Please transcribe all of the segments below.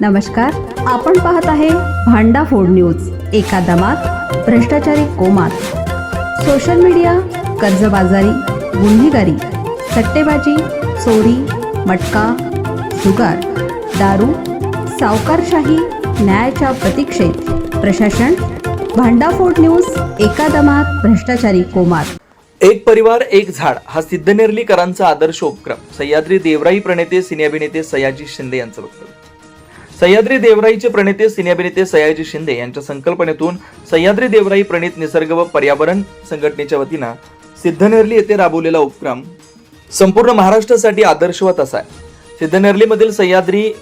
नमस्कार आपण पाहत आहे भांडा फोड न्यूज एका दमात भ्रष्टाचारी कोमात. सोशल मीडिया कर्जबाजारी गुन्हेगारी सट्टेबाजी चोरी मटका जुगार दारू सावकारशाही न्यायाच्या प्रतीक्षेत. प्रशासन भांडाफोड न्यूज एका दमात भ्रष्टाचारी कोमात. एक परिवार एक झाड हा सिद्धनेरलीकरांचा आदर्श उपक्रम. सह्याद्री देवराई प्रणेते सिने अभिनेते सयाजी शिंदे यांचं वक्तव्य. सह्याद्री देवराईचे प्रणेते सिनेअभिनेते सयाजी शिंदे यांच्या संकल्पनेतून सह्याद्री देवराई प्रणित निसर्ग व पर्यावरण संघटनेच्या वतीनं सिद्धनेरली येथे राबवलेला उपक्रम संपूर्ण महाराष्ट्रासाठी आदर्शवत असा आहे. सिद्धनेरलीमधील सह्याद्री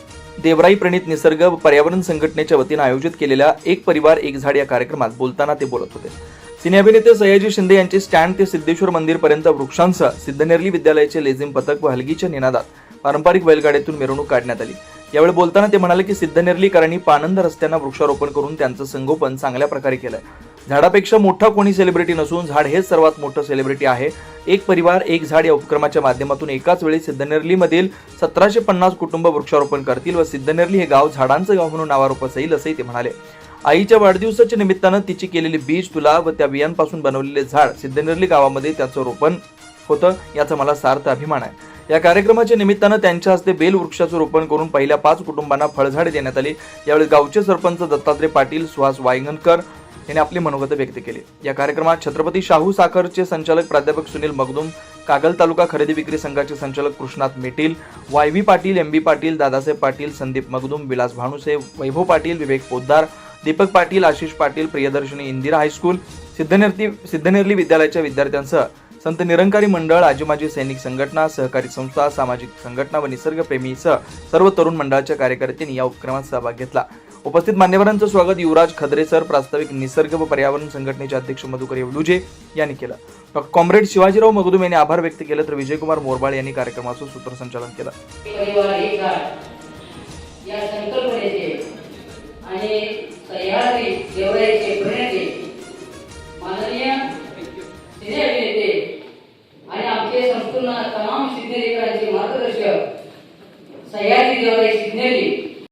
देवराई प्रणित निसर्ग व पर्यावरण संघटनेच्या वतीनं आयोजित केलेल्या एक परिवार एक झाड या कार्यक्रमात बोलताना ते बोलत होते. सिनेअभिनेते सयाजी शिंदे यांचे स्टँड ते सिद्धेश्वर मंदिरपर्यंत वृक्षांसह सिद्धनेरली विद्यालयाचे लेझिम पथक व हलगीच्या निनादात पारंपरिक बैलगाड्यातून मिरवणूक काढण्यात आली. यावेळी बोलताना ते म्हणाले की सिद्धनेरलीकरांनी पानंद रस्त्यांना वृक्षारोपण करून त्यांचं संगोपन चांगल्या प्रकारे केलंय. झाडापेक्षा मोठा कोणी सेलिब्रिटी नसून झाड हेच सर्वात मोठं सेलिब्रिटी आहे. एक परिवार एक झाड या उपक्रमाच्या माध्यमातून एकाच वेळी सिद्धनेरलीमधील सतराशे पन्नास कुटुंब वृक्षारोपण करतील व सिद्धनेरली हे गाव झाडांचं गाव म्हणून नावारोपास येईल असंही ते म्हणाले. आईच्या वाढदिवसाच्या निमित्तानं तिची केलेली बीज तुला व त्या बियांपासून बनवलेले झाड सिद्धनेरली गावामध्ये त्याचं रोपण होतं याचा मला सार्थ अभिमान आहे. या कार्यक्रमाच्या निमित्तानं त्यांच्या हस्ते बेल वृक्षाचं रोपण करून पहिल्या पाच कुटुंबांना फळझाडे देण्यात आली. यावेळी गावचे सरपंच दत्तात्रय पाटील सुहास वायंगणकर यांनी आपली मनोगत व्यक्त केली. या कार्यक्रमात छत्रपती शाहू साखरचे संचालक प्राध्यापक सुनील मगदुम कागल तालुका खरेदी विक्री संघाचे संचालक Krishnat Metil Y V Patil M B Patil Dadasaheb Patil Sandeep Magdum Vilas Bhanuse Vaibhav Patil Vivek Poddar Deepak Patil Ashish Patil Priyadarshini Indira high school Siddhanerti Siddhanerli विद्यालयाच्या विद्यार्थ्यांसह संत निरंकारी मंडळ आजीमाजी सैनिक संघटना सहकारी संस्था सामाजिक संघटना व निसर्गप्रेमीसह सर्व तरुण मंडळाच्या कार्यकर्त्यांनी या उपक्रमात सहभाग घेतला. उपस्थित मान्यवरांचं स्वागत युवराज खदरे सर प्रास्ताविक निसर्ग व पर्यावरण संघटनेचे अध्यक्ष मधुकर येवलुजे यांनी केलं. डॉक्टर कॉम्रेड शिवाजीराव मगदुम यांनी आभार व्यक्त केले तर विजयकुमार मोरबाळ यांनी कार्यक्रमाचं सूत्रसंचालन केलं. या संकल्पनेचे आणि सह्याद्री देवराईचे प्रणेते माननीय सिने अभिनेते आणि आमचे संपूर्ण तमाम मार्गदर्शक सह्याद्री देवराई सिद्धेली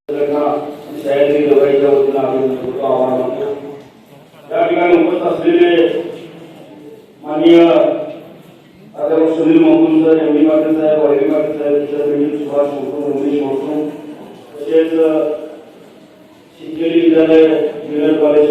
सह्याद्री देवराईच्या वतीनं आम्ही करतो आवाहन करतो. त्या ठिकाणी उपस्थित असलेले माननीय Sunil sir M D Patil साहेब पाटील साहेब सुभाष रमेश तसेच विद्यालय ज्युनियर कॉलेज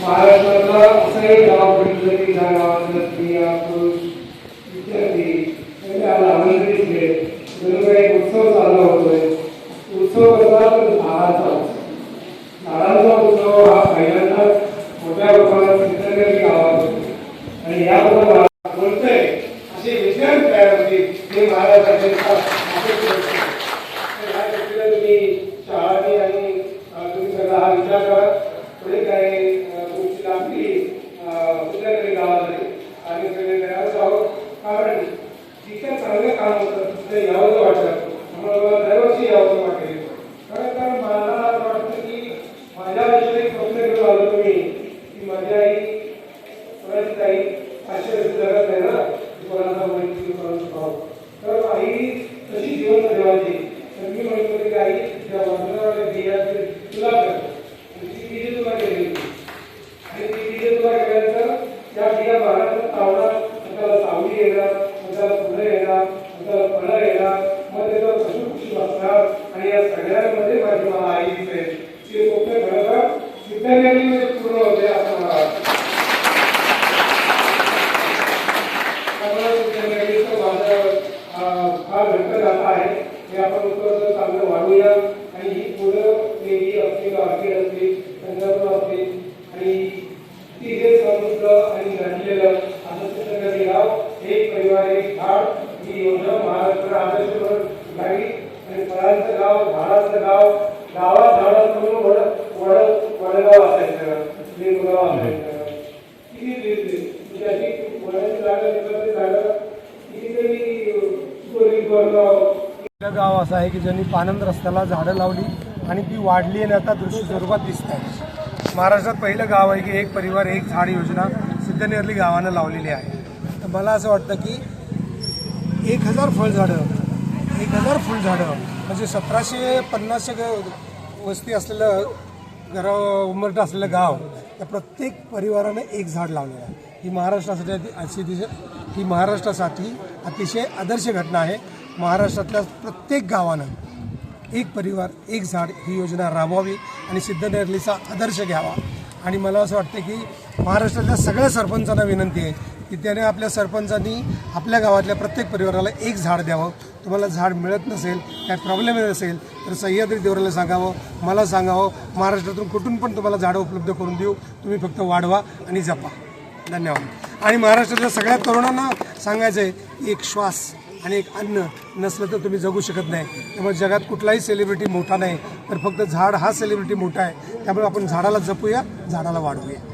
महाराष्ट्रातला असंही गाव पडलं की ज्या गावातलं स्त्रिया पुरुष विद्यार्थी म्हणजे आज आनंदी दिसले जणू काही उत्सव चालू होतोय. उत्सव कसा तर झाडाचा उत्सव. उत्सव हा पहिल्यांदा मोठ्या प्रमाणात सिद्धनेरी गावात आणि या प्रमाणात बोलतोय असे विद्यार्थी तयार होतील हे महाराष्ट्राचे अपेक्षित होते. तर ह्या दृष्टीने तुम्ही शाळांनी आणि अ, तुम्ही सगळा हा विचार करा पुढे काही अ, तुमची लांबी कुठल्यातरी गावामध्ये आणि सगळे तयार आहोत कारण जिथं चांगलं काम होतं तिथे यावंसं वाटतं आम्हाला दरवर्षी यावंसं वाटेल कारण कारण मला असं वाटतं की माझ्या आयुष्यात एक स्वप्न घेऊन आलो तुम्ही की माझी आई कोणाची ताई पाचशे वर्ष जगत नाही ना ती कोणाचा तर आई तशी जिवंत ठेवायची तर मी म्हणतो की आई त्या तुला कर. ती बिजे तुला केली. आणि ती बिजे तुला केल्यानंतर त्या बिया महाराष्ट्रात तावडा त्याला सावली येणार सगळ्यांमध्ये माझी मला आई दिसते ते स्वप्न खरोखर सिद्धनेरीमध्ये पूर्ण होते असं मला वाटतं त्यामुळे सिद्धनेरीचं माझं अं, फार घट्ट जात आहे हे आपण उत्तर चांगलं वाढूया. आणि ही पुढं देवी असतील ऑर्किड असतील संदर्भ असतील आणि ती जे समृद्ध आणि घडलेलं असं सिद्धनेरी गाव एक परिवार एक झाड ही योजना महाराष्ट्र आदर्श म्हणून झाली आणि फळांचं गाव झाडाचं गाव गावात झाडात म्हणून असं आहे की ज्यांनी पानंद रस्त्याला झाडं लावली आणि ती वाढली आणि आता दृश्य स्वरूपात दिसत आहे. महाराष्ट्रात पहिलं गाव आहे की एक परिवार एक झाड योजना सिद्धनेरली गावानं लावलेली आहे. तर मला असं वाटतं की एक हजार फळझाडं एक हजार फुलझाडं म्हणजे सतराशे पन्नासशे ग- वस्ती असलेलं घरा उमरट असलेलं गाव त्या प्रत्येक परिवाराने एक झाड लावलेलं आहे. ही महाराष्ट्रासाठी अति- अशी दिशा ही महाराष्ट्रासाठी अतिशय आदर्श घटना आहे. महाराष्ट्रातल्या प्रत्येक गावानं एक परिवार एक झाड ही योजना राबवावी आणि सिद्धनेरलीचा आदर्श घ्यावा. आणि मला असं वाटतं की महाराष्ट्रातल्या सगळ्या सरपंचांना विनंती आहे की त्याने आपल्या सरपंचांनी आपल्या गावातल्या प्रत्येक परिवाराला एक झाड द्यावं. तुम्हाला झाड मिळत नसेल काय प्रॉब्लेम नसेल तर सह्याद्री देवराला सांगावं. मला सांगावं महाराष्ट्रातून कुठून पण तुम्हाला झाडं उपलब्ध करून देऊ. तुम्ही फक्त वाढवा आणि जपा. धन्यवाद. आणि महाराष्ट्रातल्या सगळ्या तरुणांना सांगायचं आहे की एक श्वास. आणि एक अन्न नसलं तर तुम्ही जगू शकत नाही. त्यामुळे जगात कुठलाही सेलिब्रिटी मोठा नाही तर फक्त झाड हा सेलिब्रिटी मोठा आहे. त्यामुळे आपण झाडाला जपूया झाडाला वाढवूया.